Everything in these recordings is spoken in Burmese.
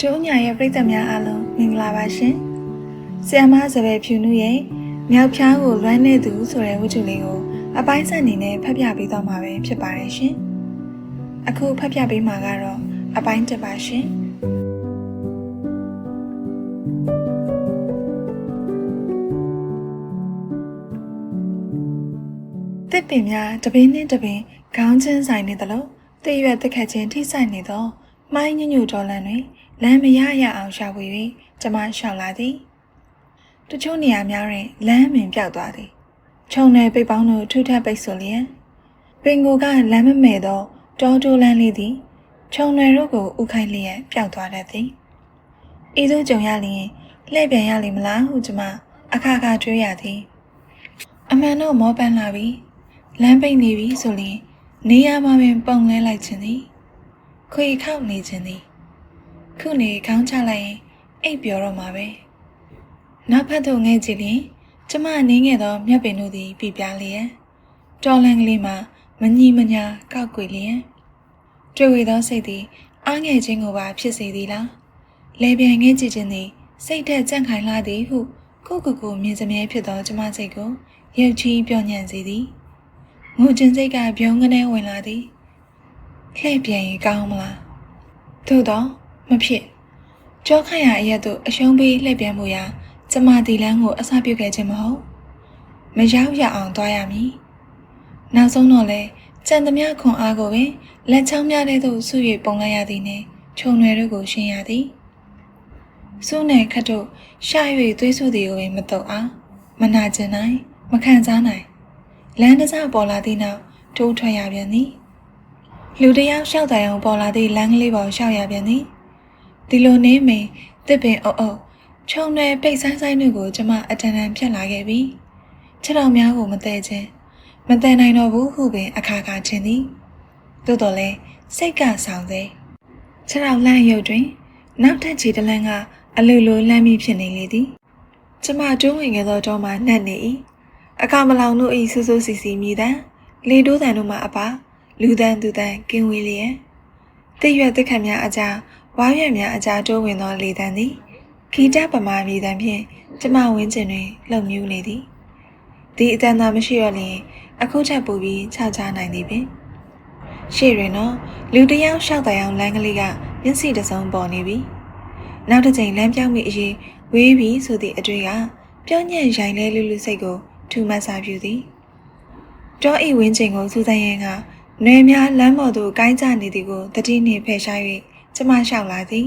ကျိုးညာရဲ့ပြည်သက်များအားလုံးမင်္ဂလာပါရှင်။ဆီယမစပယ်ဖြူနုရဲ့မြောက်ဖျားကိုလွမ်းနေသူဆိုတဲ့ဝတ္ထုလေးကိုအပိုင်းဆက်အနေနဲ့ဖတ်ပြပေးတော့မှာပဲဖြစ်ပါတယ်ရှင်။အခုဖတ်ပြပေးမှာကတော့အပိုင်းတစ်ပါရှင်။တစ်ပင်များတပင်းနဲ့တပင်ခေါင်းချင်းဆိုင်နေသလိုတည့်ရွက်တက်ခတ်ချင်းထိဆိုင်နေသောမိုင်းညညူတော်လန်တွင် လမ်းမရရအောင်ရှာဖွေ၍ကျမရှောက်လာသည်တချို့နေရာများတွင်လမ်းမင်ပြောက်သွားသည်ခြုံနယ်ပိတ်ပေါင်းတို့ထုထပ်ပိတ်ဆိုလျက်ပင်ကိုကလမ်းမမဲ့သောတောတိုးလန်းလေးသည်ခြုံနယ်တို့ကိုဥခိုင်းလျက်ပျောက်သွားတတ်သည်ဤသို့ကြုံရလျင်လှည့်ပြန်ရလိမ့်မလားဟုကျမအခါခါတွေးရသည်အမှန်တော့မောပန်းလာပြီလမ်းပိတ်နေပြီဆိုရင်နေရာမှာပင်ပုံလဲလိုက်ခြင်းသည်ခွေခောက်နေခြင်းသည် ခုနေခေါင်းချလိုက်ရင်အိပ်ပျော်တော့မှာပဲနောက်ဖက်သို့ငဲကြည့်ရင်ကျမနင်းခဲ့သောမြက်ပင်တို့သည်ပြပြလျက်တော်လန်ကလေးမှာမညီမညာကောက်ကွေလျက်တွေ့ဝေသောစိတ်သည်အားငယ်ခြင်းကိုပါဖြစ်စေသည်လားလေပြန်ငဲကြည့်ခြင်းသည်စိတ်ထက်ကြန့်ခိုင်လာသည်ဟုကိုကိုကိုမြင်စမြဲဖြစ်သောကျမစိတ်ကိုရုပ်ချီးပြောညံ့စေသည်ငိုခြင်းစိတ်ကပြုံးကနေဝင်လာသည်လှည့်ပြန်ရင်ကောင်းမလားသို့တော့ မဖြစ်ကြောခန့်ရအရက်တို့အရှုံးပေးလှည့်ပြန်မှုရာကျမဒီလန်းကိုအစပြုခဲ့ခြင်းမဟုတ်မရောက်ရအောင်သွားရမည်နောက်ဆုံးတော့လဲကြံသမျှခွန်အားကိုပင်လက်ချောင်းများတဲ့သို့ဆု၍ပုံလိုက်ရသည်နှင့်ခြုံရွယ်တို့ကိုရှင်းရသည်စုနယ်ခတ်တို့ရှာ၍သွေးဆူသည်ကိုပင်မတုတ်အောင်မနာကျင်နိုင်မခံစားနိုင်လမ်းတစားပေါ်လာသည့်နောက်တိုးထွက်ရပြန်သည်လူတယောက်ရှောက်တိုင်အောင်ပေါ်လာသည့်လမ်းကလေးပေါ်ရှောက်ရပြန်သည် ဒီလိုနေမင်းတစ်ပင်အုပ်အုပ်ခြုံနယ်ပိတ်ဆိုင်ဆိုင်တို့ကိုကျမအတန်တန်ဖြတ်လာခဲ့ပြီခြေတော်များကိုမတည့်ခြင်းမတည့်နိုင်တော့ဘူးဟုပင်အခါခါခြင်းသည်သို့တော်လဲစိတ်ကဆောင်စေခြေတော်လန့်ရုပ်တွင် နောက်ထပ်ခြေတလန်းကအလိုလိုလှမ်းပြီးဖြစ်နေလေသည်ကျမတွင်းဝင်ခဲ့သောတော့မှနှက်နေ၏အခါမလောင်တို့၏ဆူဆူစီစီမြည်တမ်းလေတိုးတန်တို့မှအပါလူတန်းသူတန်းကင်းဝေးလျက်တည့်ရွက်တက်ခတ်များအကြား ဝါရွက်များအကြားတိုးဝင်သောလေတန်းသည်ခီတပမာမြေတန်းဖြင့်ကျမဝင်းကျင်တွင်လှုပ်မြူးနေသည်ဒီအတန်သာမရှိတော့လျင်အခုချက်ပူပြီးခြောက်ချနိုင်သည်ပင်ရှေ့တွင်တော့လူတယောက်ရှောက်တိုင်အောင်လမ်းကလေးကမျက်စိတစုံပေါ်နေပြီနောက်တစ်ချိန်လမ်းပြောင်းမိအရေးဝေးပြီဆိုသည့်အတွေ့ကပြောညံ့ရိုင်လဲလူလူစိတ်ကိုထူမဆာပြူသည်တောဤဝင်းချိန်ကိုစူးစမ်းရင်းကနွေများလမ်းပေါ်သို့ကိုင်းကြနေသည်ကိုတတိနှင့်ဖယ်ရှား၍ ကျမလျှောက်လာသည်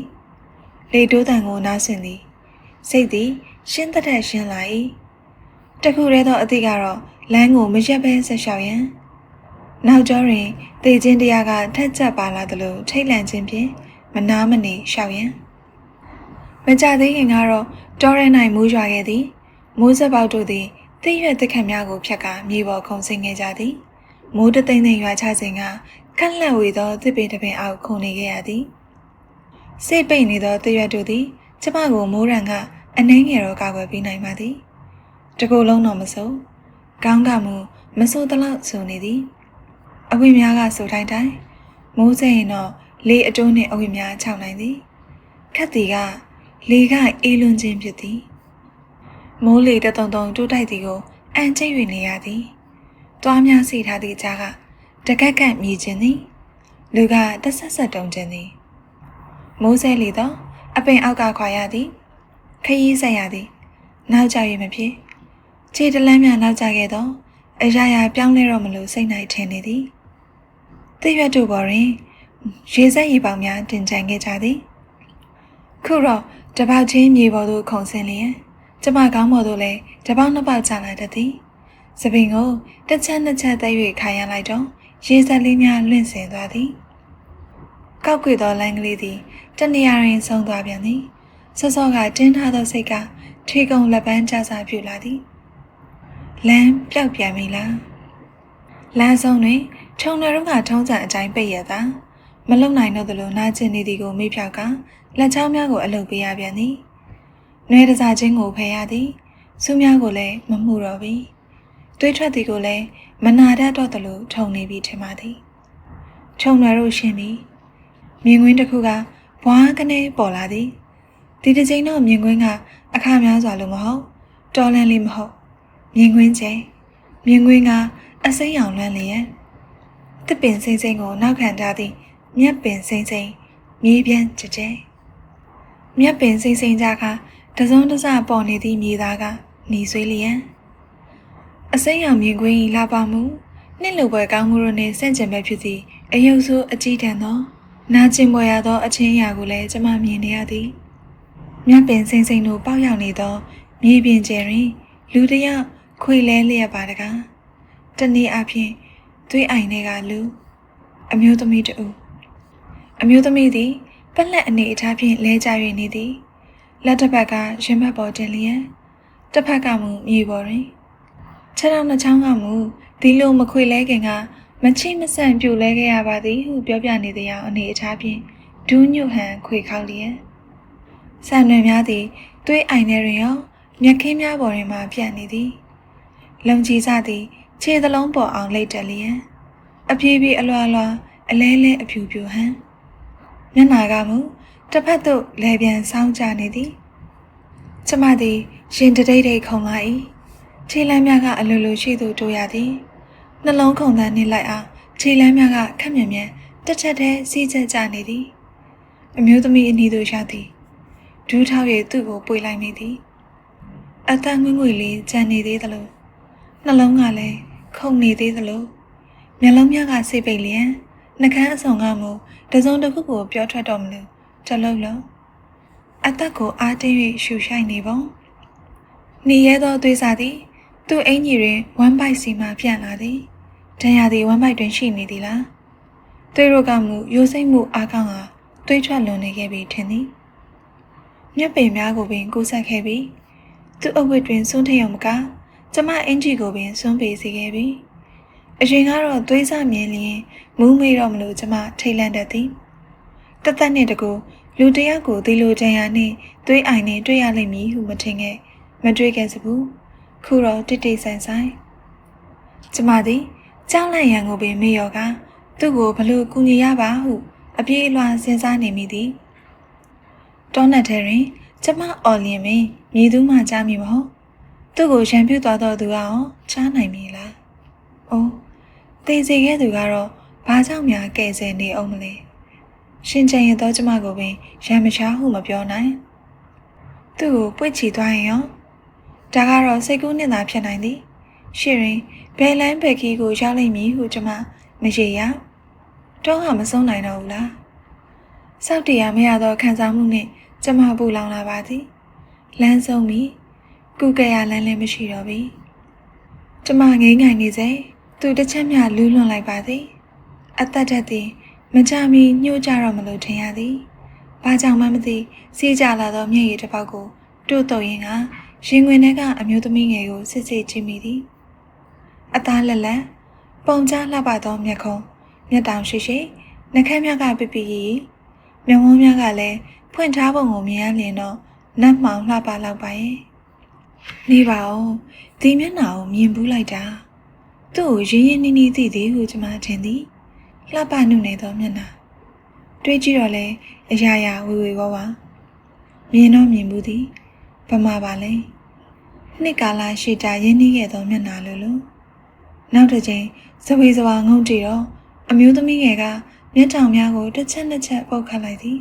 လေတိုးတန်ကိုနားဆင်သည်စိတ်သည်ရှင်းသက်ရှင်းလာ၏တခုတည်းသောအသည့်ကတော့လမ်းကိုမရက်ပဲဆက်လျှောက်ရန်နောက်ကျောတွင်တေချင်းတရားကထက်ချက်ပါလာသလိုထိတ်လန့်ခြင်းဖြင့်မနာမနေလျှောက်ရန်မကြသေးခင်ကတော့တောရဲ၌မိုးရွာခဲ့သည်မိုးစက်ပေါက်တို့သည်သိရွက်တခက်များကိုဖြတ်ကာမြေပေါ်ခုန်ဆင်းခဲ့ကြသည်မိုးတသိမ့်သိမ့်ရွာချစဉ်ကခက်လက်ဝေသောတစ်ပင်တစ်ပင်အောက်ခုန်နေခဲ့ရသည် စိတ်ပိတ်နေသောတရွက်တို့သည်ကျမကိုမိုးရံကအနှဲငယ်တော့ကာကွယ်ပေးနိုင်ပါသည်တကူလုံးတော့မစိုးကောင်းကမူမစိုးတလောက်ဆိုနေသည်အဝိများကဆိုတိုင်းတိုင်းမိုးစိရင်တော့လေအတိုးနှင့်အဝိများခြောက်နိုင်သည်ခက်တီကလေကအေးလွန်ခြင်းဖြစ်သည်မိုးလေတတုံတုံတိုးတိုက်သည်ကိုအန်ကျိတ်၍နေရသည်တွားများစီထားသည့်ကြားကတကက်ကက်မြည်ခြင်းသည်လူကတဆက်ဆက်တုံခြင်းသည် မိုးဆဲလေတော့အပင်အောက်ကခွာရသည်ခရီးဆက်ရသည် နောက်ကျ၍မဖြစ်ခြေတလန်းများနောက်ကျခဲ့တော့အရာရာပြောင်းလဲတော့မလို့စိတ်နိုင်ထင်နေသည်သိရွတ်တို့ပေါ်တွင်ရေစက်ရေပေါင်များတင်ကြံခဲ့ကြသည်ခုတော့တပေါက်ချင်းမြေပေါ်သို့ခုန်ဆင်းလျင်ကျမကောင်းပေါ်သို့လည်းတပေါက်နှစ်ပေါက်ချလာတတ်သည်စပင်ကိုတစ်ချက်နှစ်ချက်သိ၍ခိုင်ရလိုက်တော့ရေစက်လေးများလွင့်စင်သွားသည် ကောက်ကွေသောလမ်းကလေးသည်တနေရာတွင်ဆုံးသွားပြန်သည်စောစောကတင်းထားသောစိတ်ကထေကုံလက်ပန်းကျစာပြူလာသည်လမ်းပျောက်ပြန်ပြီလားလမ်းဆုံးတွင်ခြုံတော်ကထုံးစံအတိုင်းပိတ်ရတာမလုံနိုင်တော့သလိုနာကျင်နေသည်ကိုမေ့ဖြောက်ကလက်ချောင်းများကိုအလုပ်ပေးရပြန်သည်။နှွဲတစားချင်းကိုဖယ်ရသည်။စူးများကိုလည်းမမှုတော့ပြီ။တွေးထွက်သည်ကိုလည်းမနာတတ်တော့သလိုထုံနေပြီထင်ပါသည်။ခြုံရွယ်တို့ရှင်းပြီ။ မြင်ကွင်းတစ်ခုကဘွားကနေပေါ်လာသည်ဒီတစ်ချိန်တော့မြင်ကွင်းကအခါများစွာလို့မဟုတ်တော်လန်လေးမဟုတ်မြင်ကွင်းချိန်မြင်ကွင်းကအစိမ်းရောင်လွမ်းလျက်တစ်ပင်စိမ့်စိမ့်ကိုနောက်ခံထားသည်မြက်ပင်စိမ့်စိမ့်မြေးပြန်းကြကြဲမြက်ပင်စိမ့်စိမ့်ကြကတစုံတစပေါ်နေသည့်မြေသားကหนีဆွေးလျက်အစိမ်းရောင်မြင်ကွင်း၏လာပါမှုနှစ်လိုပွဲကောင်းမှုတို့နှင့်ဆန့်ကျင်ဘက်ဖြစ်သည့်အယုတ်ဆိုးအကြည့်တန်သော နာကျင်ပွဲရသောအချင်းအရာကိုလည်းကျွန်မမြင်နေရသည်မြတ်ပင်စိမ့်စိမ့်တို့ပေါက်ရောက်နေသောမြေပြင်ကျယ်တွင် လူတစ်ယောက်ခွေလဲလျက်ပါတကားတနေ့အဖြစ်သွေးအိုင်တွေကလူအမျိုးသမီးတူအမျိုးသမီးသည်ပက်လက်အနေအထားဖြင့်လဲကျ၍နေသည်လက်တစ်ဖက်ကရင်ဘတ်ပေါ်တင်လျက်တစ်ဖက်ကမူမြေပေါ်တွင်ခြေထောက်နှစ်ချောင်းကမူဒီလိုမခွေလဲခင်က မချိမဆန့်ပြိုလဲခဲ့ရပါသည်ဟုပြောပြနေတဲ့အအနေအထားဖြင့်ဒူးညွတ်ဟန်ခွေခေါက်လျက်ဆန်ရွယ်များသည်သွေးအိုင်ထဲတွင်ရောမြက်ခင်းများပေါ်တွင်မှပြန့်နေသည်လုံကြီးစသည်ခြေသလုံးပေါ်အောင်လိတ်တက်လျက်အပြေးပြေးအလွာလွာအလဲလဲအဖြူဖြူဟန်မျက်နာကမူတစ်ဖက်သို့လဲပြန်ဆောင်းကြနေသည်ကျမသည်ရင်တတိတ်တိတ်ခုန်လာ၏ခြေလမ်းများကအလိုလိုရှိသူတို့ရသည် နှလုံးခုန်သန်းနေလိုက်အောင်ခြေလမ်းများကခက်မြန်မြန်တစ်ချက်တည်းစီးချက်ကြနေသည်အမျိုးသမီးအနီးသို့ရောက်သည်ဒူးထောက်၍သူ့ကိုပွေလိုက်မိသည်အတန်းငွေ့ငွေ့လေးကြံနေသေးသလိုနှလုံးကလည်းခုန်နေသေးသလိုမျက်လုံးများကစိတ်ပိတ်လျက်နှကန်းအစုံကမူတစုံတစ်ခုကိုပြောထွက်တော်မလို့တလုံးလုံးအသက်ကိုအားတင်း၍ရှူရှိုက်နေပုံနေရဲသောသွေးစာသည် သူ့အင်ကြီးတွင်ဝမ်းပိုက်စီမှပြန့်လာသည်ဒဏ်ရာသည်ဝမ်းပိုက်တွင်ရှိနေသည်လားသွေးတို့ကမူရိုးစိမ့်မှုအားကောင်းဟာသွေးထွက်လွန်နေခဲ့ပြီထင်သည်မျက်ပင်များကိုပင်ကိုဆက်ခဲ့ပြီးသူ့အဝတ်တွင်စွန့်ထရုံမကကျမအင်ဂျီကိုပင်စွန့်ပေးစေခဲ့ပြီအရင်ကတော့သွေးစမြင်လျင်မူးမေးတော့မလို့ကျမထိတ်လန့်တတ်သည်တသက်နဲ့တကူလူတယောက်ကိုဒီလိုကြံရနှင့်သွေးအိုင်နှင့်တွေ့ရလိမ့်မည်ဟုမထင်ခဲ့မတွေ့ခဲ့စဘူး ခုတော့တိတိဆိုင်ဆိုင်ကျမသည်ကြောက်လန့်ရန်ကိုပင်မေ့ရောကသူ့ကိုဘလို့ကူညီရပါဟု အပြေးအလွှာစဉ်းစားနေမိသည်တောနက်ထဲတွင် ကျမအော်လျင်ပင်မြည်သူမှကြားမိမဟုတ်သူ့ကိုရံပြူသွားတော့သူကရောချားနိုင်မည်လား။အိုးတေစီခဲ့သူကတော့ဘာကြောင့်များကဲဆယ်နေအောင်မလဲ။ရှင်ချင်ရတော့ကျမကိုပင်ရံမချားဟုမပြောနိုင်။သူ့ကိုပွင့်ချီသွားရင်ရော ဒါကတော့စိတ်ကူးနဲ့သာဖြစ်နိုင်သည်။ရှီရင်ဘယ်လန်းဘက်ကီကိုရောက်လိမ့်မည်ဟုကျမမရေရ။တော့ဟာမဆုံးနိုင်တော့ဘူးလား။စောက်တရားမရသောခံစားမှုနဲ့ကျမပူလောင်လာပါသည်။လမ်းဆုံးပြီ။ကုကရလမ်းလည်းမရှိတော့ပြီ။ကျမငိမ့်ငိုင်နေစေသူတစ်ချက်မျှလူးလွန်လိုက်ပါသည်။အသက်တက်သည်မကြမီညှို့ကြတော့မလို့ထင်ရသည်။ဘာကြောင့်မှမသိစီးကြလာသောမျက်ရည်တစ်ပေါက်ကိုတို့တော့ရင်က ရင်ခွင်ထဲကအမျိုးသမီးငယ်ကိုစစ်စစ်ကြည့်မိသည်။အသားလက်လက်ပုံချလှပသောမျက်ခုံးမျက်တောင်ရှိရှိနှခမ်းမြကပြပြရီမျက်ဝန်းများကလည်းဖွင့်ထားပုံကိုမြင်ရလျင်တော့နတ်မှောင်လှပလောက်ပါရဲ့နေပါဦးဒီမျက်နှာကိုမြင်ဘူးလိုက်တာသူ့ကိုရင်းရင်းနှီးနှီးသိသည်ဟုကျွန်မထင်သည်လှပနုနေသောမျက်နှာတွေးကြည့်တော့လေအရာရာဝေဝေဝဝမြင်တော့မြင်ဘူးသည် ဗမာပါလဲနှစ်ကာလရှိတာရင်းနှီးခဲ့သောမျက်နှာလိုလိုနောက်တစ်ချိန်စဝေစဝါငုံကြည့်တော့အမျိုးသမီးငယ်ကမျက်တောင်များကိုတစ်ချက်နှစ်ချက်ပုတ်ခတ်လိုက်သည်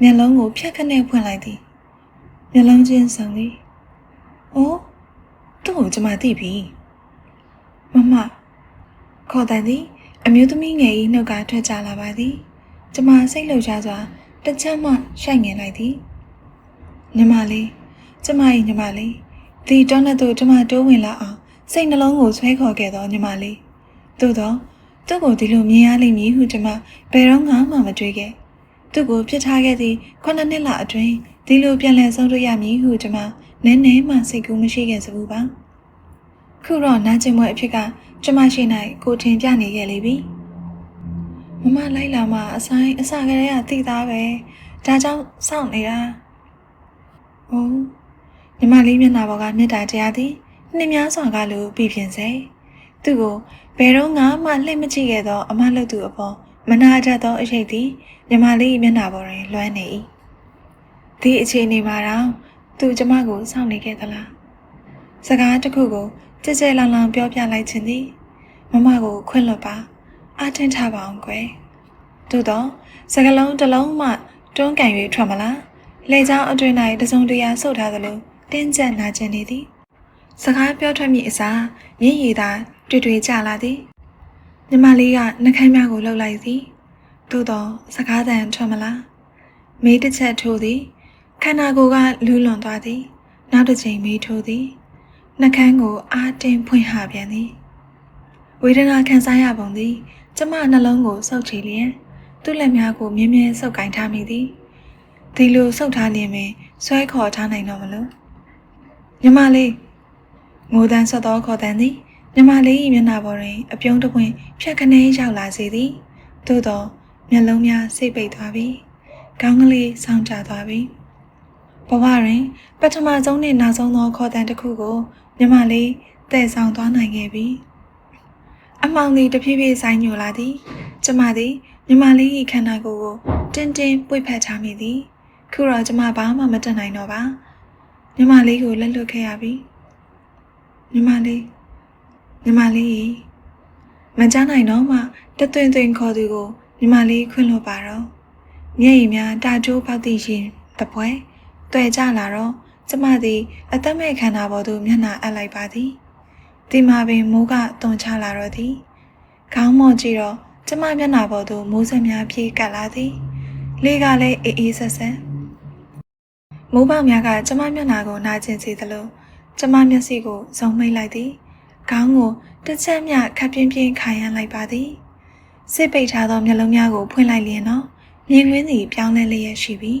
မျက်လုံးကိုဖြတ်ခနဲ့ဖွင့်လိုက်သည်မျက်လုံးချင်းစုံသည်။အိုးသူ့ကိုကျွန်မသိပြီ။မမခေါ်တန်သည်အမျိုးသမီးငယ်၏နှုတ်ကထွက်ကြလာပါသည်။ကျွန်မစိတ်လှုပ်ရှားစွာတစ်ချက်မှရှိုက်ငင်လိုက်သည်။ညီမလေး ကျမ၏ညီမလေးဒီတောနဲ့တို့ကျမတိုးဝင်လာအောင်စိတ်နှလုံးကိုဆွဲခေါ်ခဲ့သောညီမလေးသို့သောသူ့ကိုဒီလိုမြင်ရလိမ့်မည်ဟုကျမဘယ်တော့မှမတွေးခဲ့သူ့ကိုပြစ်ထားခဲ့သည့်ခုနှစ်နှစ်လအတွင်းဒီလိုပြန်လည်ဆုံးတွေ့ရမည်ဟုကျမနည်းနည်းမှစိတ်ကူးမရှိခဲ့စဘူးပါခုတော့နာကျင်မွဲအဖြစ်ကကျမရှိနိုင်ကိုထင်ပြနေခဲ့လေပြီမမလိုက်လာမှအဆိုင်အစကလေးကတိသားပဲဒါကြောင့်စောင့်နေတာ။အိုးညီ မလေးမျက်နှာပေါ်ကမြတ်တာတရားသည်နှင်းများစွာကလိုပြပြင်စေ။သူ့ကိုဘယ်တော့မှလှည့်မကြည့်ခဲ့သောအမလှုပ်သူအပေါ်မနာကြသောအရေးသည်မြမလေးမျက်နှာပေါ်တွင်လွှမ်းနေ၏ဒီအခြေအနေမှာတော့သူကျမကိုစောင့်နေခဲ့သလားစကားတစ်ခုကိုကြဲကြဲလောင်လောင်ပြောပြလိုက်ခြင်းသည်မမကိုခွင့်လွတ်ပါအားတင်းထားပါအောင်ကွယ်သို့တော့စကလုံးတစ်လုံးမှတွန်းကန်၍ထွက်မလားလေချောင်းအတွင်၌တစုံတရာဆုတ်ထားသလို တင်းကျပ်နာကျင်နေသည်စကားပြောထွက်မိအစားရင်းရည်သာတွေ့တွေ့ကြလာသည်မြမလေးကနှခိုင်းများကိုလှုပ်လိုက်သည်သို့တော့စကားတန်ထွက်မလားမေးတစ်ချက်ထိုးသည်ခန္ဓာကိုယ်ကလူးလွန်သွားသည်နောက်တစ်ချိန်မေးထိုးသည်နှကန်းကိုအားတင်းဖွင့်ဟပြန်သည်ဝေဒနာခံစားရပုံသည်ကျမနှလုံးကိုစုပ်ချီလျင်သူ့လက်များကိုမြင်းမြဲဆုပ်ကင်ထားမိသည်ဒီလိုဆုပ်ထားလျင်ပင်ဆွဲခေါ်ထားနိုင်တော့မလို့ မြမလေးငိုတန်းဆက်သောခေါ်တန်းသည်မြမလေး၏မျက်နှာပေါ်တွင် အပြုံးတစ်ပွင့်ဖြတ်ခနဲရောက်လာစေသည်သို့သောမျက်လုံးများစိတ်ပိတ်သွားပြီခေါင်းကလေးဆောင်းကျသွားပြီဘဝတွင်ပထမဆုံးနှင့်နောက်ဆုံးသောခေါ်တန်းတစ်ခုကိုမြမလေးတည်ဆောင်သွားနိုင်ခဲ့ပြီအမောင်သည်တဖြည်းဖြည်းဆိုင်ညိုလာသည်ကျမသည်မြမလေး၏ခန္ဓာကိုယ်ကိုတင်းတင်းပွေ့ဖက်ချမိသည်ခုတော့ကျမဘာမှမတတ်နိုင်တော့ပါ မြမလေးကိုလက်လွတ်ခဲ့ရပြီမြမလေးမြမလေးမကြားနိုင်တော့မှတသွင်သွင်ခေါ်သူကိုမြမလေးခွင့်လွတ်ပါတော့မျက်ရည်များတာကျိုးပေါက်သိရှင်တပွဲတွေ့ကြလာတော့ကျမသည်အသက်မဲ့ခန္ဓာပေါ်သို့မျက်နှာအပ်လိုက်ပါသည်ဒီမှာပင်မိုးကတုန်ချလာတော့သည်ခေါင်းမော့ကြည့်တော့ကျမမျက်နှာပေါ်သို့မိုးစက်များပြေးကပ်လာသည်လေကလည်းအေးအေးဆက်ဆက် မိုးပေါက်များကကျမမျက်နှာကိုနာကျင်စေသလိုကျမမျက်စိကိုဇုံမိတ်လိုက်သည်ခေါင်းကိုတစ်ချက်မျှခပ်ပြင်းပြင်းခါရမ်းလိုက်ပါသည်စစ်ပိတ်ထားသောမျက်လုံးများကိုဖွင့်လိုက်လျင်တော့မြင်ကွင်းသည်ပြောင်းလဲလျက်ရှိပြီ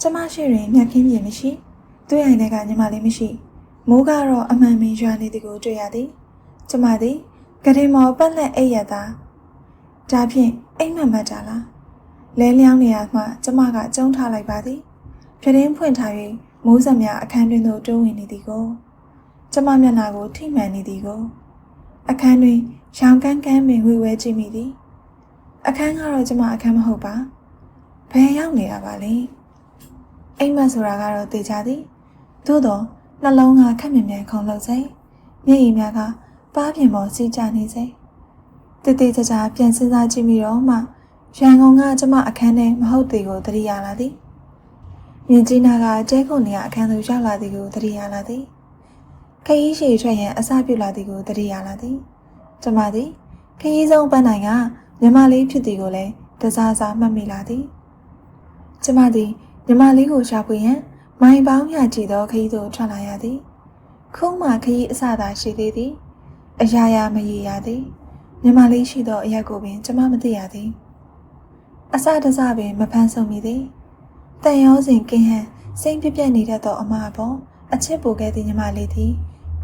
ကျမရှိတွင်မျက်ခင်းပြင်မရှိသူ့ရိုင်ထဲကညီမလေးမရှိမိုးကတော့အမှန်မင်းရွာနေသည်ကိုတွေ့ရသည်ကျမသည်ကရင်မော်ပတ်လက်အိပ်ရတာဒါဖြင့်အိမ်မက်မတ်တာလားလဲလျောင်းနေရမှကျမကကျုံထားလိုက်ပါသည် ပြတင်းဖွင့်ထား၍မိုးစက်များအခန်းတွင်သို့တိုးဝင်နေသည်ကိုကျမမျက်နှာကိုထိမှန်နေသည်ကိုအခန်းတွင်ရောင်ကန်းကန်းပင်ဝေဝဲကြည့်မိသည်အခန်းကတော့ကျမအခန်းမဟုတ်ပါဘယ်ရောက်နေရပါလဲအိမ်မက်ဆိုတာကတော့သိကြသည်သို့တော့နှလုံးကခက်မြင်မြန်ခုန်လို့စိမျက်ရည်များကပါးပြင်ပေါ်စီးကျနေစိတည်တည်ကြကြပြန်စဉ်းစားကြည့်မိတော့မှရန်ကုန်ကကျမအခန်းထဲမဟုတ်သေးကိုသတိရလာသည် မြင်ကြီးနာကတဲခုန်နေရအခန်းသို့ရောက်လာသည်ကိုသတိရလာသည်ခရီးရှည်ထွက်ရန်အစပြုလာသည်ကိုသတိရလာသည်ကျမသည်ခရီးဆုံးပန်းနိုင်ကမြမလေးဖြစ်သည်ကိုလည်းတစားစားမှတ်မိလာသည်ကျမသည်မြမလေးကိုရှာဖွေရန်မိုင်ပေါင်းရကြည့်သောခရီးသို့ထွက်လာရသည်ခုံးမှခရီးအစသာရှိသေးသည်အရာရာမရေရသည်မြမလေးရှိသောအရက်ကိုပင် ကျမမသိရသည်အစတစပင်မဖန်းဆုံမိသည် တန်ရောစဉ်ကင်းဟန်စိမ့်ပြပြနေတတ်သောအမအပေါ်အချစ်ပိုခဲ့သည့်ညီမလေးသည်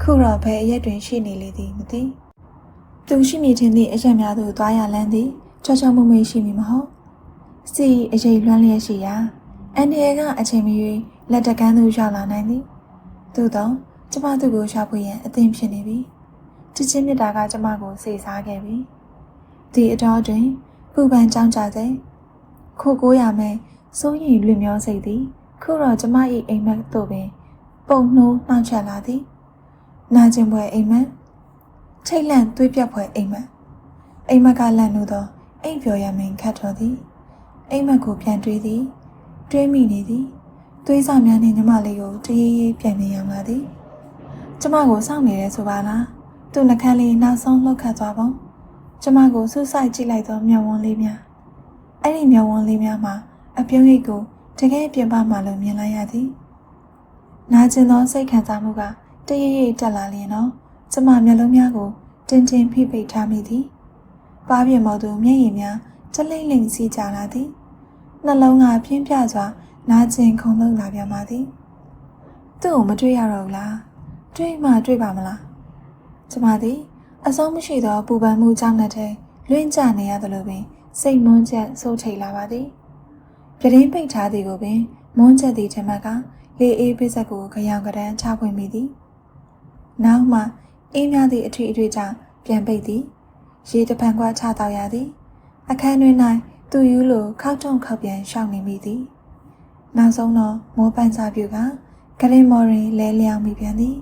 ခုတော့ဘယ်အရက်တွင်ရှိနေလေသည်မသိသူရှိမိခြင်းသည့်အရက်များသို့သွားရလန်းသည်ချောချောမွေ့မွေ့ရှိမိမဟုတ်စီအရေးလွှမ်းလျက်ရှိရာအန်ဒီယေကအချိန်မီ၍လက်တကန်းသို့ရောက်လာနိုင်သည်သို့သောကျမသူ့ကိုရှာဖွေရန်အသင့်ဖြစ်နေပြီချစ်ချင်းမြတ်တာကကျမကိုစေစားခဲ့ပြီဒီအတော်တွင်ပူပန်ကြောင်းကြစေခိုကိုရမယ် စိုးရင်လွင်မျောစိတ်သည်ခုတော့ကျမ၏အိမ်မက်သို့ပင် ပုံနှိုးနှောင့်ယှက်လာသည်နာကျင်ပွဲအိမ်မက်ထိတ်လန့်သွေးပြတ်ပွဲအိမ်မက်အိမ်မက်ကလန့်လို့သောအိမ်ပြော်ရမင်ခတ်တော်သည်အိမ်မက်ကိုပြန်တွေးသည်တွေးမိနေသည်သွေးစာများနှင့်ညီမလေးကိုတရေရေပြန်ပြန်ရောက်လာသည်ကျမကိုစောင့်နေတယ်ဆိုပါလားသူ့နှကန်းလေးနောက်ဆုံးလှုပ်ခတ်သွားပုံကျမကိုဆူဆိုင်ကြည့်လိုက်သောမျက်ဝန်းလေးများအဲ့ဒီမျက်ဝန်းလေးများမှာ အပြုံးရိပ်ကိုတကယ်ပြင်ပမှလို့မြင်လိုက်ရသည်နာကျင်သောစိတ်ခံစားမှုကတရရိပ်တက်လာလျင်တော့ကျမမျက်လုံးများကိုတင်းတင်းဖိဖိထားမိသည်ပါးပြင်မော်သူမျက်ရည်များတလိမ့်လိမ့်စီးကြလာသည်နှလုံးကပြင်းပြစွာနာကျင်ခုန်လှုပ်လာပြန်ပါသည်သူ့ကိုမတွေ့ရတော့ဘူးလားတွေ့မှတွေ့ပါမလားကျမသည်အဆုံးမရှိသောပူပန်မှုကြောင့်နဲ့တည်းလွင့်ကျနေရသလိုပင်စိတ်မွန်းချက်စိုးထိတ်လာပါသည် ပြတင်းပိတ်ထားသည်ကိုပင်မွန်းချက်သည့်ထမက်ကလေအေးပိစက်ကိုကြောင်ကရန်ချဖွင့်မိသည်နောက်မှအေးများသည့်အထွေအထွေကြောင့်ပြန်ပိတ်သည်ရေတပံကွာချတော့ရသည် အခန်းတွင်၌သူယူလိုခောက်ထုံခောက်ပြန်ရှောင်နေမိသည်နောက်ဆုံးတော့မောပန်းစာပြူကဂရင်မော်ရင်လဲလျောင်းမိပြန်သည်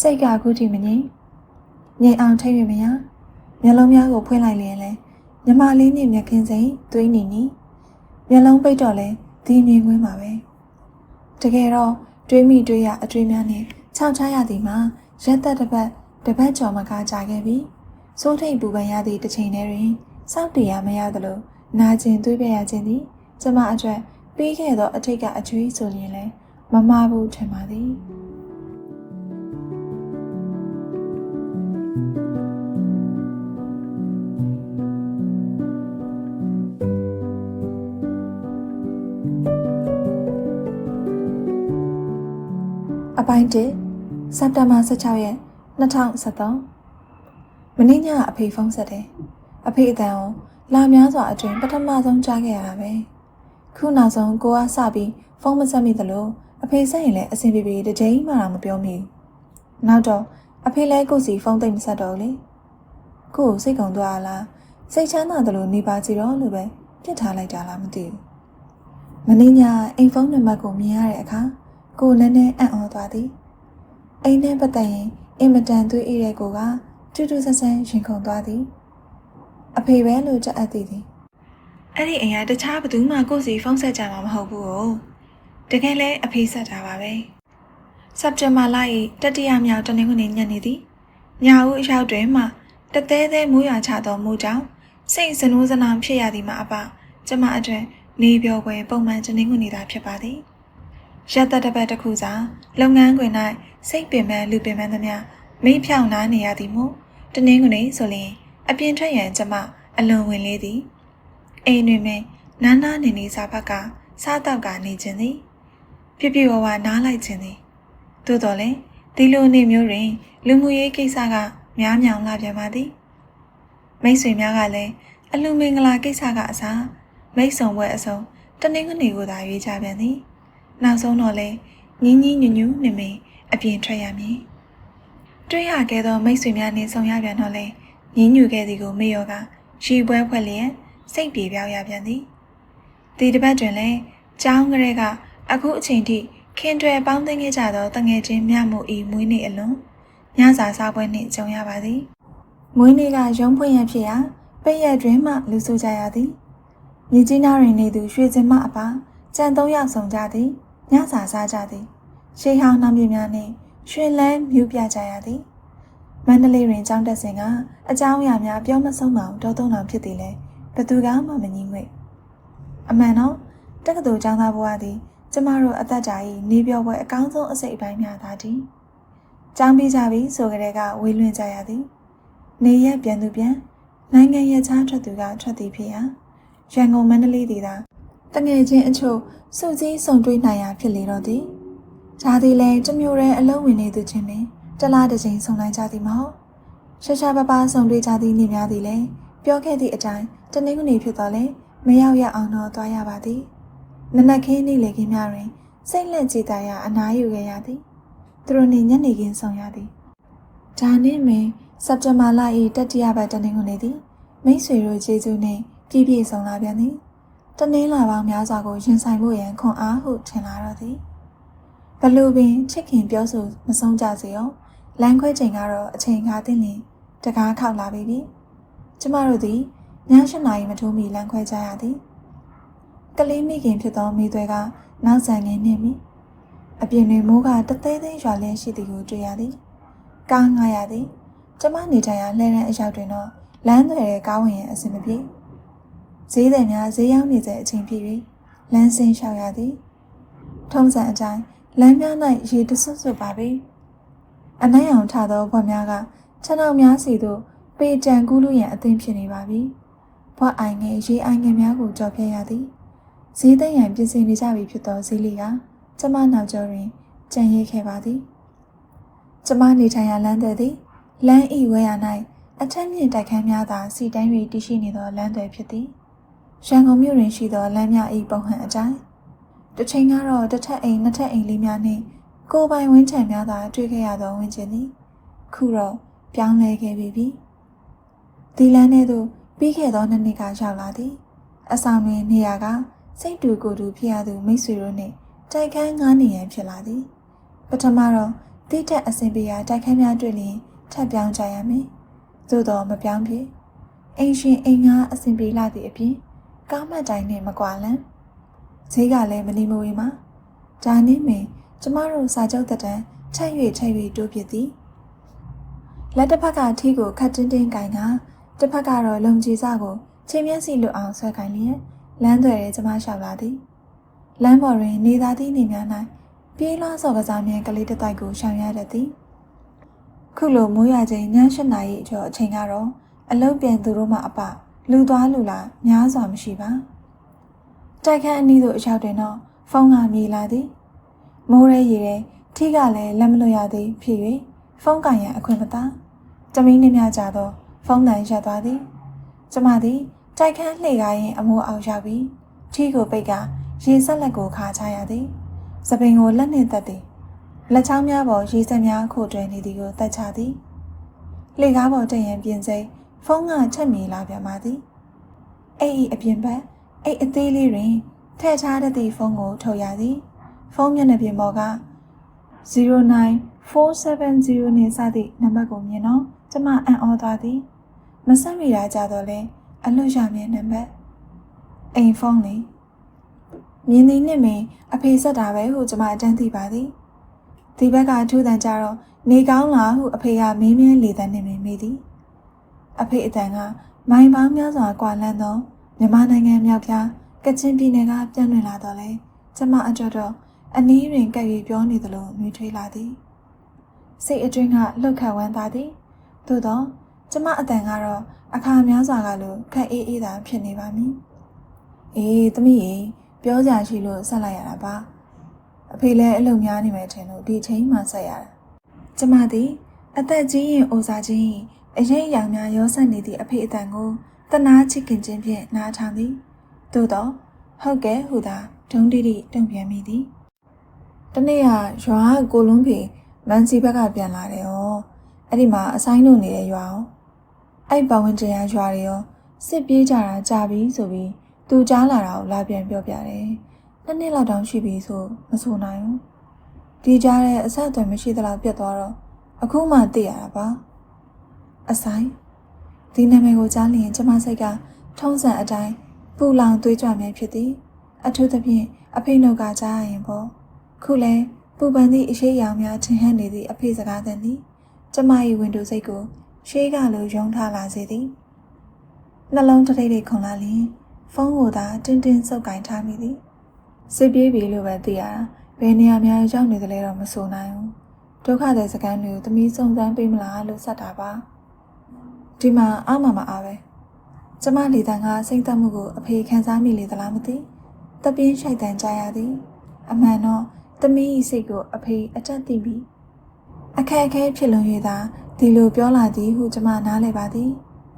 စိတ်ကအခုထိမငြိမ်ငြိမ်အောင်ထိတ်ရမရမျက်လုံးများကိုဖွင့်လိုက်လျင်လဲမြမလေးနဲ့မျက်ခင်းစိမ်သွေးနေနီ မျက်လုံးပိတ်တော့လဲဒီမြင်ကွင်းပါပဲတကယ်တော့တွေးမိတွေးရအတွေးများနဲ့ခြောက်ချရသည်မှာရက်သက်တစ်ပတ်တစ်ပတ်ကျော်မှကားကြာခဲ့ပြီစိုးထိတ်ပူပန်ရသည့်တစ်ချိန်တည်းတွင်စောင့်တည်ရမရသလိုနာကျင်သွေးပြရခြင်းသည်ကျမအတွက်ပြီးခဲ့သောအထိတ်ကအကျွေးဆိုရင်လည်းမမဘူးထင်ပါသည် ပိုင်း1စက်တင်ဘာ16ရက်2023မင်းညအဖေဖုန်းဆက်တယ်အဖေအတန်ကိုလာများစွာအတွင်ပထမဆုံးကြားခဲ့ရတာပဲခုနောက်ဆုံးကိုကစပြီးဖုန်းမဆက်မိသလိုအဖေဆက်ရင်လည်းအဆင်ပြေပြေတစ်ချိန်မှတော့မပြောမိဘူးနောက်တော့အဖေလည်းကိုစီဖုန်းသိမ့်မဆက်တော့လေကိုကိုစိတ်ကုန်သွားလားစိတ်ချမ်းသာတယ်လို့နေပါစီတော့လို့ပဲပြစ်ထားလိုက်တာလားမသိဘူးမင်းညအိမ်ဖုန်းနံပါတ်ကိုမြင်ရတဲ့အခါ ကိုလည်းနဲ့အံ့ဩသွားသည်အိမ်နဲ့ပတ်သက်ရင်အင်မတန်သွေးအေးတဲ့ကိုကတူတူဆဆန်းရင်ခုန်သွားသည်အဖေပဲလို့ကြက်အပ်သည်သည်အဲ့ဒီအိမ်ကတခြားဘသူမှကိုယ့်စီဖုန်းဆက်ကြမှာမဟုတ်ဘူး哦တကယ်လဲအဖေဆက်တာပါပဲစက်တင်ဘာလ၏တတိယမြောက်တနင်္ဂနွေညနေသည်ညဦးအရောက်တွင်မှတသေးသေးမိုးရွာချသောမိုးကြောင့်စိတ်စနိုးစနောင်ဖြစ်ရသည်မှာအပကျမအတွက်နေပြောပွဲပုံမှန်တနင်္ဂနွေသာဖြစ်ပါသည် ရက်သက်တစ်ပတ်တစ်ခုစာလုပ်ငန်းခွင်၌စိတ်ပင်ပန်းလူပင်ပန်းသမျှမိဖြောင်းနားနေရသည်မို့တနင်္ဂနွေဆိုရင်အပြင်ထွက်ရန်ကျမအလွန်ဝင်လေးသည်အိမ်တွင်ပင်နားနားနေနေစာဘက်ကစားတော့ကနေခြင်းသည်ပြပြဝဝနားလိုက်ခြင်းသည်သို့တော်လည်းဒီလိုနေမျိုးတွင်လူမှုရေးကိစ္စကများမြောင်လာပြန်ပါသည်မိတ်ဆွေများကလည်းအလူမင်္ဂလာကိစ္စကအစားမိတ်ဆုံဘွဲအစုံတနင်္ဂနွေကိုသာရွေးကြပြန်သည် နောက်ဆုံးတော့လဲညီညီညွညွနေမင်းအပြင်ထွက်ရမည်တွေ့ရခဲ့သောမိတ်ဆွေများနှင့်ဆုံရပြန်တော့လဲညင်းညူခဲ့သည်ကိုမေယောကရှီပွဲဖွဲ့လျက်စိတ်ပြေပြောင်းရပြန်သည်ဒီတစ်ပတ်တွင်လည်းကျောင်းကလေးကအခုအချိန်ထိခင်တွယ်ပေါင်းသိခဲ့ကြသောတငယ်ချင်းမြမှုဤမွေးနေ့အလွန်ညစာစားပွဲနှင့်ကြုံရပါသည်မွေးနေ့ကရုံးဖွင့်ရဖြစ်ရာပိတ်ရက်တွင်မှလူစုကြရသည်မြကြီးနားတွင်နေသူရွှေစင်မအပါကြံသုံးယောက်ဆောင်ကြသည် ညစာစားကြသည်ရှေးဟောင်းနှောင်ပြများနှင့်ရွှင်လန်းမြူပြကြရသည်မန္တလေးတွင်ကျောင်းတက်စဉ်ကအကြောင်းအရာများပြောမဆုံးမအောင်တောသုံးတော်ဖြစ်သည်လေဘသူကမှမငြင်းငွေ့အမှန်တော့တက္ကသိုလ်ကျောင်းသားဘဝသည်ကျမတို့အသက်တာ၏နေပြောပွဲအကောင်းဆုံးအစိတ်အပိုင်းများသာသည်ကျောင်းပြီးကြပြီဆိုကြတဲ့ကဝေလွင်ကြရသည်နေရက်ပြန်သူပြန်နိုင်ငံရဲ့ချားထွက်သူကထွက်သည်ဖြစ်ရာရန်ကုန်မန္တလေးဒေသ တငယ်ချင်းအချို့စုစည်းဆုံတွေ့နိုင်ရာဖြစ်လေတော့သည်။ဒါသည်လည်းတမျိုးရဲအလုံးဝင်နေသူချင်းပင်တလားတစ်ချိန်ဆုံနိုင်ကြသည်မဟုတ်။ရှာရှာပပဆုံတွေ့ကြသည့်နေ့များသည်လည်းပြောခဲ့သည့်အတိုင်းတနင်္ဂနွေဖြစ်တော့လေမရောက်ရအောင်တော့သွားရပါသည်။နနက်ခင်းနေ့လေခင်းများတွင်စိတ်လက်ကြည်သာရအနားယူခဲ့ရသည်။သူတို့နေညနေခင်းဆောင်ရသည်။ဒါနှင့်ပင်စက်တင်ဘာလ၏တတိယပတ်တနင်္ဂနွေသည်မိတ်ဆွေတို့ကျေးဇူးနှင့်ပြည့်ပြည့်စုံလာပြန်သည် တနင်္လာပေါင်းများစွာကိုရင်ဆိုင်ဖို့ရန်ခွန်အားဟုထင်လာတော့သည်ဘလူပင်ချစ်ခင်ပြောဆိုမဆုံးကြစေအောင်လမ်းခွဲချိန်ကတော့အချိန်ခါသိလင်တကားခောက်လာပြီပြီကျမတို့သည်ည၈နာရီမထိုးမီလမ်းခွဲကြရသည်ကလေးမိခင်ဖြစ်သောမိသွဲကနောက်ဆန်ငင်းနေပြီအပြင်တွင်မိုးကတသေးသေးရွာလင်းရှိသည်ကိုတွေ့ရသည်ကားငှားရသည်ကျမနေထိုင်ရာလှဲတဲ့အရောက်တွင်တော့လမ်းတွေရဲ့ကားဝင်ရင်အဆင်မပြေ ဈေးသည်များဈေးရောက်နေတဲ့အချိန်ဖြစ်၍လမ်းဆင်းလျှောက်ရသည်ထုံးစံအတိုင်းလမ်းများ၌ရေတဆွတ်ဆွတ်ပါပြီအနိုင်အောင်ထသောဘွက်များကခြံတော်များစီသို့ပေတံကူးလို့ရန်အသင့်ဖြစ်နေပါပြီဘွက်အိုင်ငယ်ရေအိုင်ငယ်များကိုကြော်ဖြတ်ရသည်ဈေးသိမ်းရန်ပြင်ဆင်နေကြပြီဖြစ်သောဈေးလေးကကျမနောက်ကျော်တွင်ကြံရိပ်ခဲ့ပါသည်ကျမနေထိုင်ရာလမ်းတွေသည်လမ်းဤဝဲရ၌အထက်မြင့်တိုက်ခန်းများသာစီတန်း၍တည်ရှိနေသောလမ်းတွေဖြစ်သည် ရန်ကုန်မြို့တွင်ရှိသောလမ်းမြ၏ပုံဟန်အတိုင်းတစ်ချိန်ကတော့တစ်ထက်အိမ်နှစ်ထက်အိမ်လေးများနှင့်ကိုပိုင်ဝင်းချံများသာတွေ့ခဲ့ရသောဝင်းကျင်သည်ခုတော့ပြောင်းလဲခဲ့ပြီပြီဒီလမ်းထဲသို့ပြီးခဲ့သောနှစ်နှစ်ကရောက်လာသည်အဆောင်တွင်နေရာကစိတ်တူကိုယ်တူဖြစ်ရသူမိတ်ဆွေတို့နှင့်တိုက်ခန်းငားနေရန်ဖြစ်လာသည်ပထမတော့တိတက်အစဉ်ပြေရာတိုက်ခန်းများတွေ့လျင်ထပ်ပြောင်းကြရမည်သို့တော်မပြောင်းဖြစ်အိမ်ရှင်အိမ်ငါအစဉ်ပြေလာသည့်အပြင် ကားမတ်တိုင်းနှင့်မကွာလန်းဈေးကလည်းမနေမဝေမှာဒါနည်းမင်ကျမတို့စာချုပ်တက်တန်းထက်၍ထက်၍တိုးပြသည်လက်တစ်ဖက်ကထီးကိုခတ်တင်းတင်းကင်ကတစ်ဖက်ကတော့လုံကြီးစကိုချင်းမျက်စိလွတ်အောင်ဆွဲကင်လျက်လမ်းသွယ်ရဲကျမလျှောက်လာသည်လမ်းပေါ်တွင်နေသားသည့်နေများ၌ပြေးလွှားစော်ကစားမြဲကလေးတစ်တိုက်ကိုရှောင်ရတတ်သည်ခုလိုမိုးရချိန်ည7နာရီအကျော်အချိန်ကတော့အလုတ်ပြန်သူတို့မှအပ လူသွားလူလာများစွာမရှိပါတိုက်ခန်းအနီးသို့အရောက်တွင်တော့ဖုန်းကမြည်လာသည်မိုးရဲရေရဲထီးကလည်းလက်မလွတ်ရသည်ဖြစ်၍ဖုန်းကင်ရန်အခွင့်မသာတမင်းနှင်းများကြသောဖုန်းတန်ရပ်သွားသည်ကျမသည်တိုက်ခန်းလှေကားရင်အမိုးအောင်ရောက်ပြီးထီးကိုပိတ်ကရေဆက်လက်ကိုခါချရသည်စပင်ကိုလက်နှင့်သက်သည်လက်ချောင်းများပေါ်ရေစက်များခိုတွင်နေသည်ကိုသက်ချသည်လှေကားပေါ်တက်ရင်ပြင်စိ ဖုန်းကချက်မြည်လာပြန်ပါသည်အဲ့ဤအပြင်ဘက်အဲ့အသေးလေးတွင်ထည့်ထားတဲ့သည့်ဖုန်းကိုထုတ်ရသည်ဖုန်းမျက်နှာပြင်ပေါ်က09470နှင့်စသည့်နံပါတ်ကိုမြင်တော့ကျမအံ့ဩသွားသည်မဆက်မိတာကြတော့လဲအလွတ်ရမြင်နံပါတ်အိမ်ဖုန်းလေးမြင်သည်နှင့်ပင်အဖေဆက်တာပဲဟုကျမအတန်းသိပါသည်ဒီဘက်ကထူးတန်ကြတော့နေကောင်းလားဟုအဖေကမင်းမင်းလေတန်းနေမိမိသည် အဖေအတန်ကမိုင်ပေါင်းများစွာကွာလန်းသောမြန်မာနိုင်ငံမြောက်ပြားကချင်ပြည်နယ်ကပြန်လွင်လာတော့လဲကျမအကြောတော့အနည်းတွင်ကပ်၍ပြောနေသလိုနှွေးထွေးလာသည်စိတ်အတွင်းကလှုပ်ခတ်ဝမ်းသာသည်သို့တော့ကျမအတန်ကတော့အခါများစွာကလိုခက်အေးအေးသာဖြစ်နေပါမည်အေးသမီးရေပြောကြရှိလို့ဆက်လိုက်ရတာပါအဖေလည်းအလုပ်များနေမယ်ထင်လို့ဒီချိန်မှဆက်ရတာကျမသည်အသက်ကြီးရင်အိုစားခြင်း အရေးအယောင်များရောဆက်နေသည့်အဖေအတန်ကိုတနာချစ်ခင်ခြင်းဖြင့်နားထောင်သည်သို့တော့ဟုတ်ကဲ့ဟူသာဒုံတိတိတုံ့ပြန်မိသည်တနေ့ကရွာကိုလုံးဖေမန်စီဘက်ကပြန်လာတယ်ဟောအဲ့ဒီမှာအဆိုင်တို့နေတဲ့ရွာရောအဲ့ပဝန်းကျင်ရရွာတွေရောစစ်ပြေးကြတာကြာပြီဆိုပြီးသူကြားလာတာကိုလာပြန်ပြောပြတယ်နှစ်နှစ်လောက်တောင်ရှိပြီဆိုမဆိုနိုင်ဘူးဒီကြားတဲ့အဆက်အသွယ်မရှိသလောက်ပြတ်သွားတော့အခုမှသိရတာပါ အဆိုင်ဒီနာမည်ကိုကြားလျင်ကျမစိတ်ကထုံးစံအတိုင်းပူလောင်သွေးကြွမယ်ဖြစ်သည်အထူးသဖြင့်အဖေနှုတ်ကကြားရရင်ပေါ့ခုလဲပူပန်သည့်အရှိရောင်များထင်ဟပ်နေသည့်အဖေစကားသံသည်ကျမ၏ဝင်တူစိတ်ကိုရှေးကလိုယုံထားလာစေသည်နှလုံးတထိတ်ထိတ်ခုန်လာလျင်ဖုန်းကိုသာတင်းတင်းစုပ်ကင်ထားမိသည်စစ်ပြေးပြီလို့ပဲသိရတာဘယ်နေရာများရောက်နေသလဲတော့မဆိုနိုင်ဘူးဒုက္ခတဲ့စကန်းတွေကိုသမီးစုံစမ်းပေးမလားလို့ဆက်တာပါ ဒီမှာအမမအားပဲကျမလေတန်ကစိတ်သက်မှုကိုအဖေခံစားမိလေသလားမသိတပြင်းရှိုက်တန်ကြရသည် အမှန်တော့သမီး၏စိတ်ကိုအဖေအတက်သိပြီးအခက်အခဲဖြစ်လွန်၍သာဒီလိုပြောလာသည်ဟုကျမနားလည်ပါသည်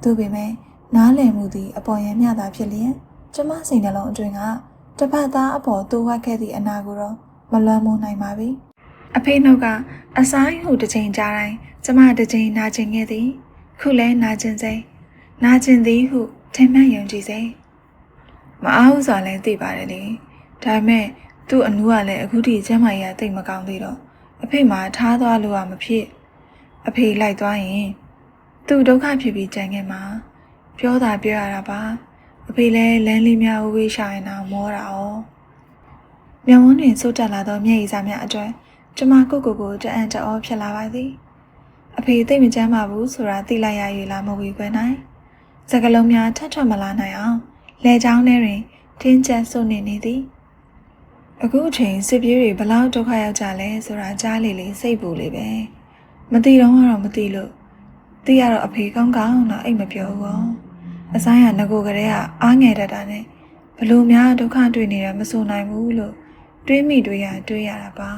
သို့ပေမဲ့နားလည်မှုသည် အပေါ်ယံမျှသာဖြစ်လျင်ကျမစိတ်နှလုံးအတွင်းကတပတ်သားအပေါ်တိုးဝက်ခဲ့သည့်အနာကိုတော့မလွမ်းမိုးနိုင်ပါပြီအဖေနှုတ်ကအဆိုင်ဟုတစ်ချိန်ကြားတိုင်းကျမတစ်ချိန်နာကျင်ခဲ့သည် ခုလဲနာကျင်စေနာကျင်သည်ဟုထင်မှတ်ယုံကြည်စေမအားဘူးဆိုတာလည်းသိပါတယ်လေဒါပေမဲ့သူ့အနူးကလည်းအခုထိကျမ်းမာရေးကတိတ်မကောင်းသေးတော့အဖေမှထားသွားလို့ကမဖြစ်အဖေလိုက်သွားရင်သူ့ဒုက္ခဖြစ်ပြီးကြံခဲ့မှာပြောတာပြောရတာပါအဖေလည်းလမ်းလေးများဝေးရှာရင်တော့မောတာ哦မျက်ဝန်းတွင်စိုးတက်လာသောမျက်ရည်စာများအတွက်ကျမကိုကိုကိုတအံ့တအောဖြစ်လာပါသည်အ ဖေသိမကြမ်းပါဘူးဆိုတာသိလိုက်ရ၍လာမဝေခွဲနိုင်စကလုံးများထပ်ထွက်မလာနိုင်အောင်လဲချောင်းထဲတွင်တင်းကျပ်ဆုနေနေသည်အခုအချိန်စစ်ပြေးတွေဘလောက်ဒုက္ခရောက်ကြလဲဆိုတာကြားလေလေစိတ်ပူလေပဲမသိတော့ကတော့မသိလို့သိရတော့အဖေကောင်းကောင်းတော့အိတ်မပြောဘူးကောအဆိုင်ကငကိုကလေးကအားငယ်တတ်တာနဲ့ဘလို့များဒုက္ခတွေ့နေရမဆိုနိုင်ဘူးလို့တွေးမိတွေးရတွေးရတာပါ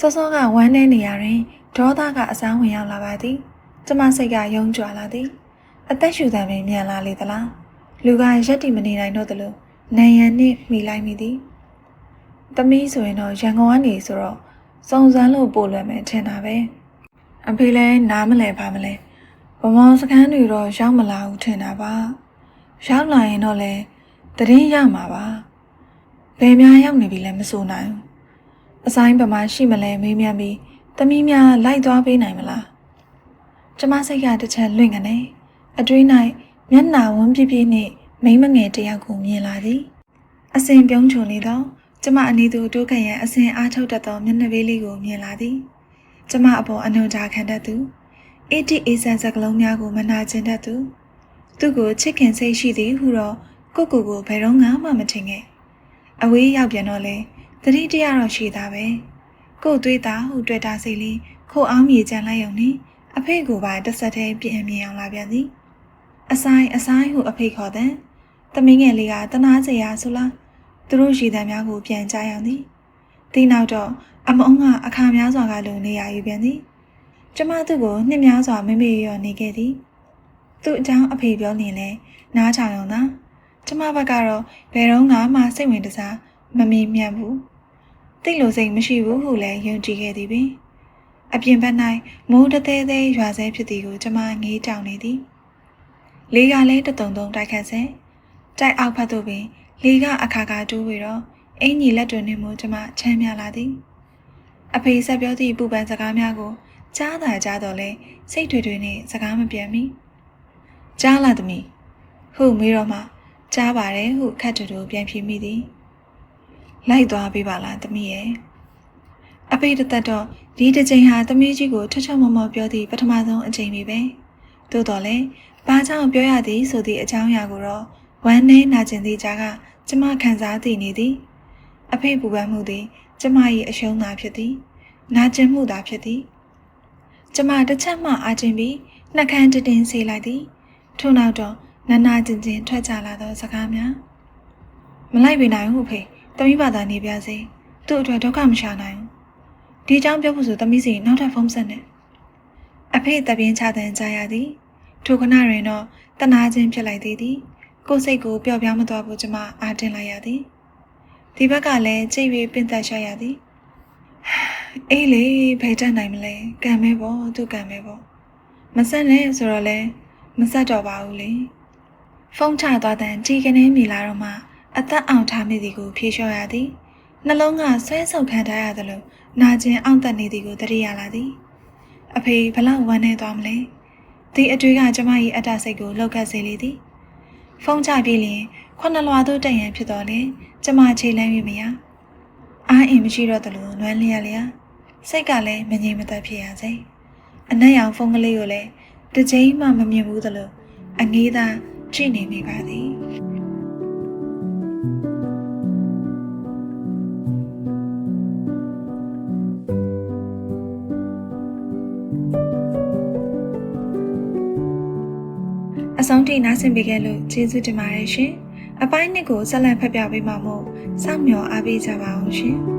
စောစောကဝမ်းနေနေရရင် ဒေါသကအစမ်းဝင်ရောက်လာပါသည်ကျမစိတ်ကယုံကြွလာသည်အသက်ရှူတံပင်မြန်လာလေသလားလူကရက်တီမနေနိုင်တော့သလိုနံရံနှင့်မိလိုက်မိသည်သမီးဆိုရင်တော့ရန်ကုန်ကနေဆိုတော့စုံစမ်းလို့ပို့လွယ်မယ်ထင်တာပဲအဖေလည်းနားမလဲပါမလဲဗမောစကန်းတွေတော့ရောက်မလာဘူးထင်တာပါရောက်လာရင်တော့လေတရင်ရမှာပါဘယ်များရောက်နေပြီလဲမဆိုနိုင်ဘူးအဆိုင်ဗမာရှိမလဲမေးမြန်းပြီး တမီးများလိုက်သွားပေးနိုင်မလားကျမစိတ်ကတစ်ချက်လွင့်ကနေအတွင်း၌မျက်နှာဝန်းပြပြနှင့်မိန်းမငယ်တစ်ယောက်ကိုမြင်လာသည်အစင်ပြုံးချုံနေသောကျမအနီးသို့တိုးခန့်ရန်အစင်အားထုတ်တတ်သောမျက်နှာလေးလေးကိုမြင်လာသည်ကျမအပေါ်အနှုံကြားခံတတ်သူအေးတိအေးဆန်စကလုံးများကိုမနာကျင်တတ်သူသူ့ကိုချစ်ခင်စိတ်ရှိသည်ဟုတော့ကိုကိုကိုဘယ်တော့မှမထင်ခဲ့အဝေးရောက်ပြန်တော့လေသတိတရတော့ရှိတာပဲ ကို့သွေးသားဟုတွေ့တာစိတ်လေးခိုအောင်မြေကြံလိုက်ုံနဲ့အဖေကိုပါတစ်ဆက်တည်းပြင်းမြင်အောင်လာပြန်သည်အဆိုင်အဆိုင်ဟုအဖေခေါ်တဲ့သမီးငယ်လေးကတနာစရာဆိုလားသူတို့ရည်တံများကိုပြန်ကြရအောင်သည်ဒီနောက်တော့အမုံကအခါများစွာကလူနေရယူပြန်သည်ကျမသူ့ကိုနှစ်များစွာမမေ့ရောနေခဲ့သည်သူ့အကြောင်းအဖေပြောနေလဲနားချောင်ရုံသာကျမဘက်ကတော့ဘယ်တော့မှစိတ်ဝင်တစားမမေ့မြတ်ဘူး တိတ်လို့စိတ်မရှိဘူးဟုလည်းယုံကြည်ခဲ့သည်ပင်အပြင်ဘက်၌မိုးတသေးသေးရွာဆဲဖြစ်သည်ကိုကျမငေးတောင်နေသည်လေကလည်းတတုံတုံတိုက်ခတ်ဆဲတိုက်အောက်ဖက်သို့ပင်လေကအခါခါတိုးပြီးတော့အင်ကြီးလက်တွင်နှင့်မို့ကျမချမ်းမြလာသည်အဖေဆက်ပြောသည့်ပူပန်စကားများကိုကြားသာကြားတော့လဲစိတ်တွေတွေနဲ့စကားမပြောမီကြားလာသမီးဟုမေးတော့မှကြားပါတယ်ဟုခတ်တူတူပြန်ဖြေမိသည် လိုက်သွားပေးပါလားသမီးရဲ့အဖေတသက်တော့ဒီတစ်ချိန်ဟာသမီးကြီးကိုထထမမပြောသည့်ပထမဆုံးအချိန်ပဲပဲသို့တော်လဲဘာကြောင့်ပြောရသည်ဆိုသည့်အကြောင်းအရာကိုတော့ဝမ်းနည်းနာကျင်သည့်ကြားကကျမခံစားသိနေသည်အဖေပူပန်မှုသည်ကျမ၏အရှုံးသာဖြစ်သည်နာကျင်မှုသာဖြစ်သည်ကျမတစ်ချက်မှအားကျင်ပြီးနှက်ခမ်းတတင်စေလိုက်သည်ထို့နောက်တော့နနာကျင်ကျင်ထွက်ကြလာသောစကားများမလိုက်ပေနိုင်ဘူးဖေ တမိဘာသာနေပြစေသူ့အတွက်ဒုက္ခမရှာနိုင်ဘူးဒီအကြောင်းပြောဖို့ဆိုတမိစီနောက်ထပ်ဖုန်းဆက်နေအဖေတပြင်းချတဲ့ကြားရသည်ထိုခဏတွင်တော့တနာချင်းဖြစ်လိုက်သေးသည်ကိုယ်စိတ်ကိုပျော့ပြောင်းမသွားဘူးကျမအားတင်လိုက်ရသည်ဒီဘက်ကလည်းကြိတ်ပြီးပင်သက်ရှာရသည်အေးလေဖယ်တတ်နိုင်မလဲကံမဲပေါ့သူကံမဲပေါ့မဆက်နဲ့ဆိုတော့လဲမဆက်တော့ပါဘူးလေဖုန်းချသွားတဲ့ជីကနေမိလာတော့မှ အသက်အောင်ထားမိသည်ကိုဖြေလျှော့ရသည်နှလုံးကဆွဲဆုပ်ခံထားရသလိုနာကျင်အောင်သက်နေသည်ကိုတတိယလာသည်အဖေဘလောက်ဝမ်းနေသွားမလဲဒီအတွေ့ကကျမ၏အတ္တစိတ်ကိုလှုပ်ခတ်စေလေသည်ဖုန်းချပြီးလျင်ခုနှစ်လွာသို့တက်ရန်ဖြစ်တော်လေကျမခြေလမ်း၍မရအားအင်မရှိတော့သလိုနွမ်းလျက်လျာစိတ်ကလည်းမငြိမ်မသက်ဖြစ်ရစေအနက်ရောင်ဖုန်းကလေးကိုလည်းတစ်ချိန်မှမမြင်ဘူးသလိုအငေးသာကြည့်နေမိပါသည် အဆုံးထိနားဆင်ပေးခဲ့လို့ကျေးဇူးတင်ပါတယ်ရှင်။အပိုင်းနှစ်ကိုဆက်လက်ဖတ်ပြပေးမှာမို့စောင့်မျှော်အားပေးကြပါအောင်ရှင်။